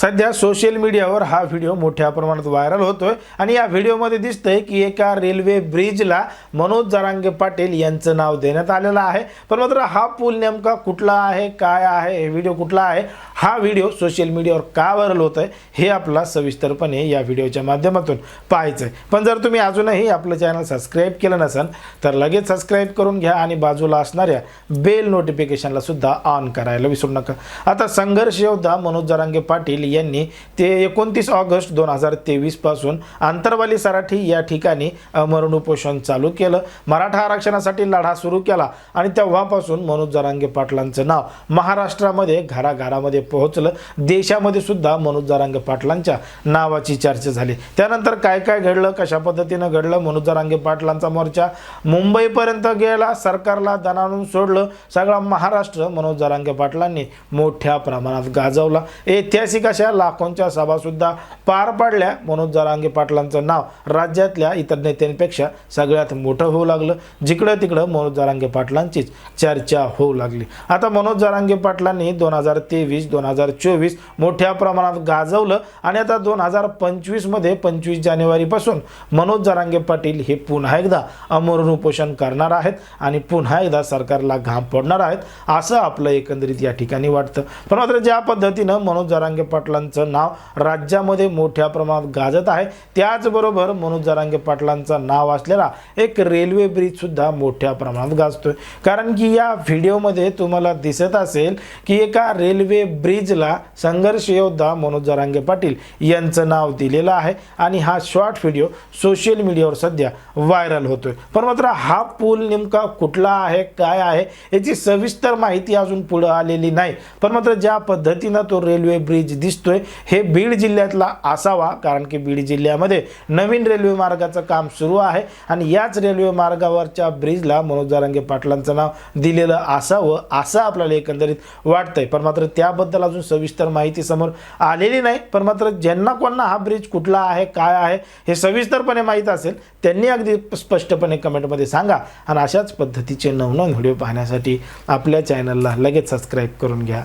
सध्या सोशल मीडियावर हा व्हिडिओ मोठ्या प्रमाणात व्हायरल होतोय. आणि या व्हिडिओमध्ये दिसतंय की एका रेल्वे ब्रिजला मनोज जरांगे पाटील यांचं नाव देण्यात आलेलं आहे. पण मात्र हा पूल नेमका कुठला आहे काय आहे हे व्हिडिओ कुठला आहे? हा व्हिडिओ सोशल मीडियावर का व्हायरल होत आहे हे आपला सविस्तरपणे या व्हिडिओच्या माध्यमातून पाहायचं आहे पण जर तुम्ही अजूनही आपलं चॅनल सबस्क्राईब केलं नसेल तर लगेच सबस्क्राईब करून घ्या आणि बाजूला असणाऱ्या बेल नोटिफिकेशनला सुद्धा ऑन करायला विसरू नका. आता संघर्ष योद्धा मनोज जरांगे पाटील यांनी ते एकोणतीस ऑगस्ट दोन हजार तेवीसपासून आंतरवाली सराठी या ठिकाणी मरण उपोषण चालू केलं. मराठा आरक्षणासाठी लढा सुरू केला आणि तेव्हापासून मनोज जरांगे पाटलांचं नाव महाराष्ट्रामध्ये घराघरामध्ये पोहोचलं. देशामध्ये सुद्धा मनोज जारांगे पाटलांच्या नावाची चर्चा झाली. त्यानंतर काय काय घडलं कशा पद्धतीनं घडलं मनोज जारांगे पाटलांचा मोर्चा मुंबईपर्यंत गेला सरकारला दणाणून सोडलं सगळा महाराष्ट्र मनोज जारांगे पाटलांनी मोठ्या प्रमाणात गाजवला. ऐतिहासिक अशा लाखोंच्या सभा सुद्धा पार पाडल्या. मनोज जारांगे पाटलांचं नाव राज्यातल्या इतर नेत्यांपेक्षा सगळ्यात मोठं होऊ लागलं. जिकडं तिकडं मनोज जारांगे पाटलांचीच चर्चा होऊ लागली. आता मनोज जारांगे पाटलांनी दोन हजार तेवीस दोन दोन हजार चोवीस मोठ्या प्रमाणात गाजवलं आणि आता दोन हजार पंचवीसमध्ये पंचवीस जानेवारीपासून मनोज जरांगे पाटील हे पुन्हा एकदा अमरण उपोषण करणार आहेत आणि पुन्हा एकदा सरकारला घाम पडणार आहेत असं आपलं एकंदरीत या ठिकाणी वाटतं. पण मात्र ज्या पद्धतीनं मनोज जरांगे पाटलांचं नाव राज्यामध्ये मोठ्या प्रमाणात गाजत आहे त्याचबरोबर मनोज जरांगे पाटलांचं नाव असलेला एक रेल्वे ब्रिजसुद्धा मोठ्या प्रमाणात गाजतोय. कारण की या व्हिडिओमध्ये तुम्हाला दिसत असेल की एका रेल्वे ब्रिज ब्रिजला संघर्ष योद्धा मनोज जरांगे पाटील यांचं नाव दिलेलं आहे आणि हा शॉर्ट व्हिडिओ सोशल मीडियावर सध्या व्हायरल होतोय. पण मात्र हा पूल नेमका कुठला आहे काय आहे याची सविस्तर माहिती अजून पुढं आलेली नाही. पण मात्र ज्या पद्धतीनं तो रेल्वे ब्रिज दिसतोय हे बीड जिल्ह्यातला असावा कारण की बीड जिल्ह्यामध्ये नवीन रेल्वे मार्गाचं काम सुरू आहे आणि याच रेल्वे मार्गावरच्या ब्रिजला मनोज जारांगे पाटलांचं नाव दिलेलं असावं असं आपल्याला एकंदरीत वाटतंय. पण मात्र त्याबद्दल अजून सविस्तर माहिती समोर आलेली नाही पण मात्र ज्यांना कोणना हा ब्रिज कुठला आहे काय आहे हे सविस्तरपणे माहीत असेल त्यांनी अगदी स्पष्टपणे कमेंटमध्ये सांगा. आणि अशाच पद्धतीचे नवनवीन व्हिडिओ पाहण्यासाठी आपल्या चॅनलला लगेच सबस्क्राईब करून घ्या.